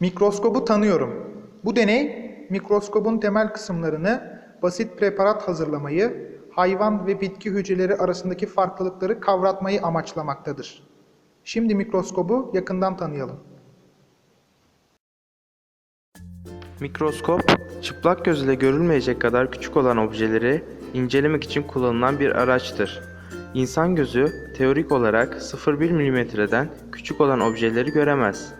Mikroskobu tanıyorum. Bu deney, mikroskobun temel kısımlarını, basit preparat hazırlamayı, hayvan ve bitki hücreleri arasındaki farklılıkları kavratmayı amaçlamaktadır. Şimdi mikroskobu yakından tanıyalım. Mikroskop, çıplak gözle görülmeyecek kadar küçük olan objeleri incelemek için kullanılan bir araçtır. İnsan gözü teorik olarak 0,1 mm'den küçük olan objeleri göremez.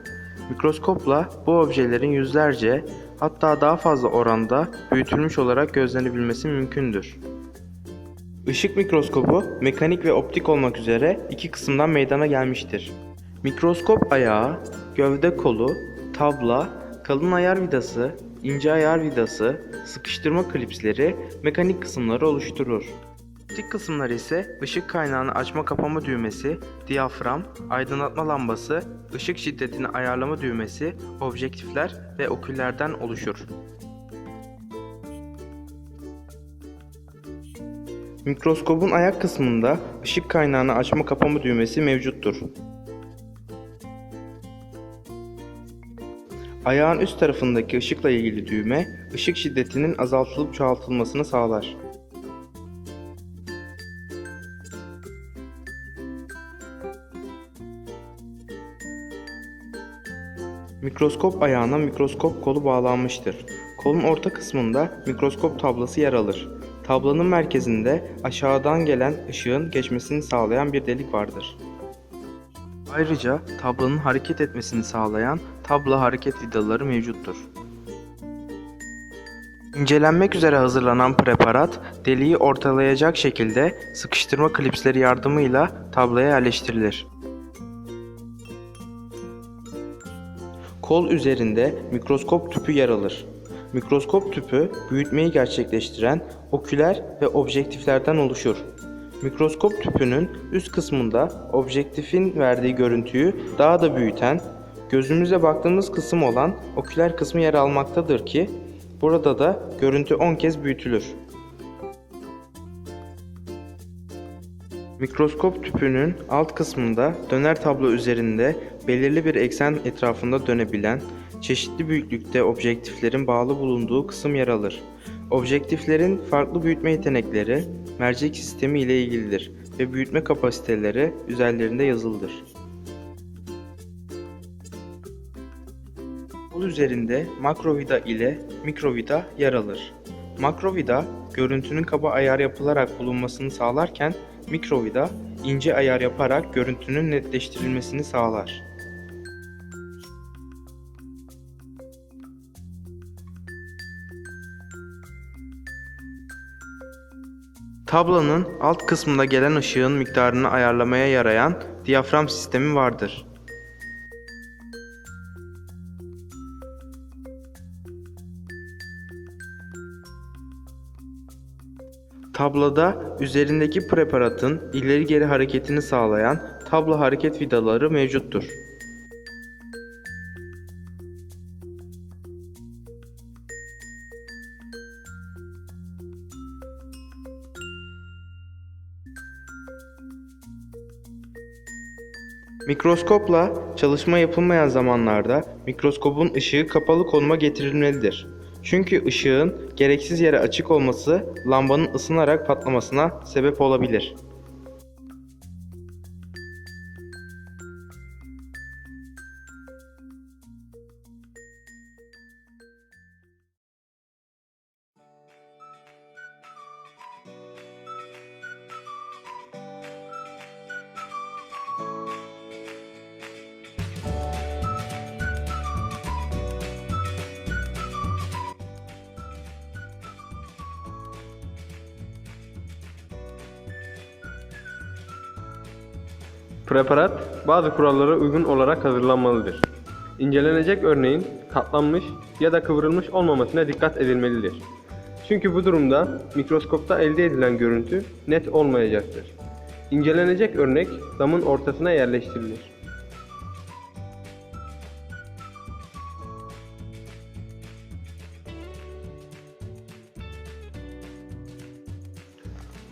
Mikroskopla bu objelerin yüzlerce hatta daha fazla oranda büyütülmüş olarak gözlenebilmesi mümkündür. Işık mikroskobu mekanik ve optik olmak üzere iki kısımdan meydana gelmiştir. Mikroskop ayağı, gövde kolu, tabla, kalın ayar vidası, ince ayar vidası, sıkıştırma klipsleri mekanik kısımları oluşturur. Optik kısımlar ise ışık kaynağını açma kapama düğmesi, diyafram, aydınlatma lambası, ışık şiddetini ayarlama düğmesi, objektifler ve oküllerden oluşur. Mikroskobun ayak kısmında ışık kaynağını açma kapama düğmesi mevcuttur. Ayağın üst tarafındaki ışıkla ilgili düğme, ışık şiddetinin azaltılıp çoğaltılmasını sağlar. Mikroskop ayağına mikroskop kolu bağlanmıştır. Kolun orta kısmında mikroskop tablası yer alır. Tablanın merkezinde aşağıdan gelen ışığın geçmesini sağlayan bir delik vardır. Ayrıca tablanın hareket etmesini sağlayan tabla hareket vidaları mevcuttur. İncelenmek üzere hazırlanan preparat deliği ortalayacak şekilde sıkıştırma klipsleri yardımıyla tablaya yerleştirilir. Kol üzerinde mikroskop tüpü yer alır. Mikroskop tüpü büyütmeyi gerçekleştiren oküler ve objektiflerden oluşur. Mikroskop tüpünün üst kısmında objektifin verdiği görüntüyü daha da büyüten, gözümüze baktığımız kısım olan oküler kısmı yer almaktadır ki burada da görüntü 10 kez büyütülür. Mikroskop tüpünün alt kısmında döner tablo üzerinde belirli bir eksen etrafında dönebilen, çeşitli büyüklükte objektiflerin bağlı bulunduğu kısım yer alır. Objektiflerin farklı büyütme yetenekleri mercek sistemi ile ilgilidir ve büyütme kapasiteleri üzerlerinde yazılıdır. Kol üzerinde makrovida ile mikrovida yer alır. Makrovida görüntünün kaba ayar yapılarak bulunmasını sağlarken mikrovida ince ayar yaparak görüntünün netleştirilmesini sağlar. Tablanın alt kısmında gelen ışığın miktarını ayarlamaya yarayan diyafram sistemi vardır. Tablada üzerindeki preparatın ileri geri hareketini sağlayan tablo hareket vidaları mevcuttur. Mikroskopla çalışma yapılmayan zamanlarda mikroskopun ışığı kapalı konuma getirilmelidir. Çünkü ışığın gereksiz yere açık olması lambanın ısınarak patlamasına sebep olabilir. Preparat bazı kurallara uygun olarak hazırlanmalıdır. İncelenecek örneğin katlanmış ya da kıvrılmış olmamasına dikkat edilmelidir. Çünkü bu durumda mikroskopta elde edilen görüntü net olmayacaktır. İncelenecek örnek damın ortasına yerleştirilir.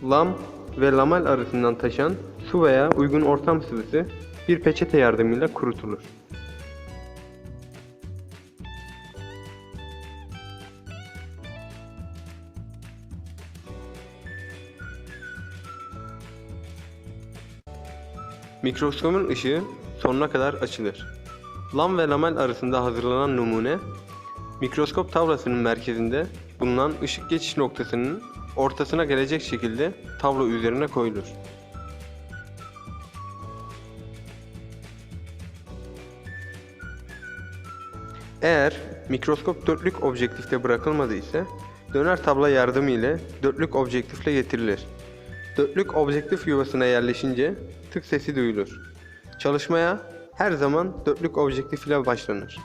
Lam ve lamel arasından taşan su veya uygun ortam sıvısı bir peçete yardımıyla kurutulur. Mikroskopun ışığı sonuna kadar açılır. Lam ve lamel arasında hazırlanan numune, mikroskop tavlasının merkezinde bulunan ışık geçiş noktasının ortasına gelecek şekilde tavla üzerine koyulur. Eğer mikroskop dörtlük objektifte bırakılmadı ise döner tabla yardımı ile dörtlük objektifle getirilir. Dörtlük objektif yuvasına yerleşince tık sesi duyulur. Çalışmaya her zaman dörtlük objektif ile başlanır.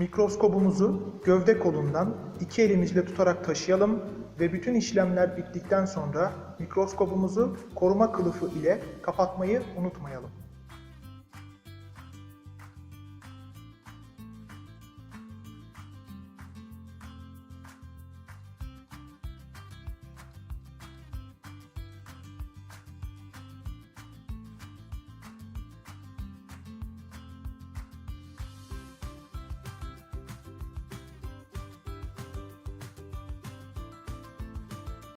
Mikroskobumuzu gövde kolundan iki elimizle tutarak taşıyalım ve bütün işlemler bittikten sonra mikroskobumuzu koruma kılıfı ile kapatmayı unutmayalım.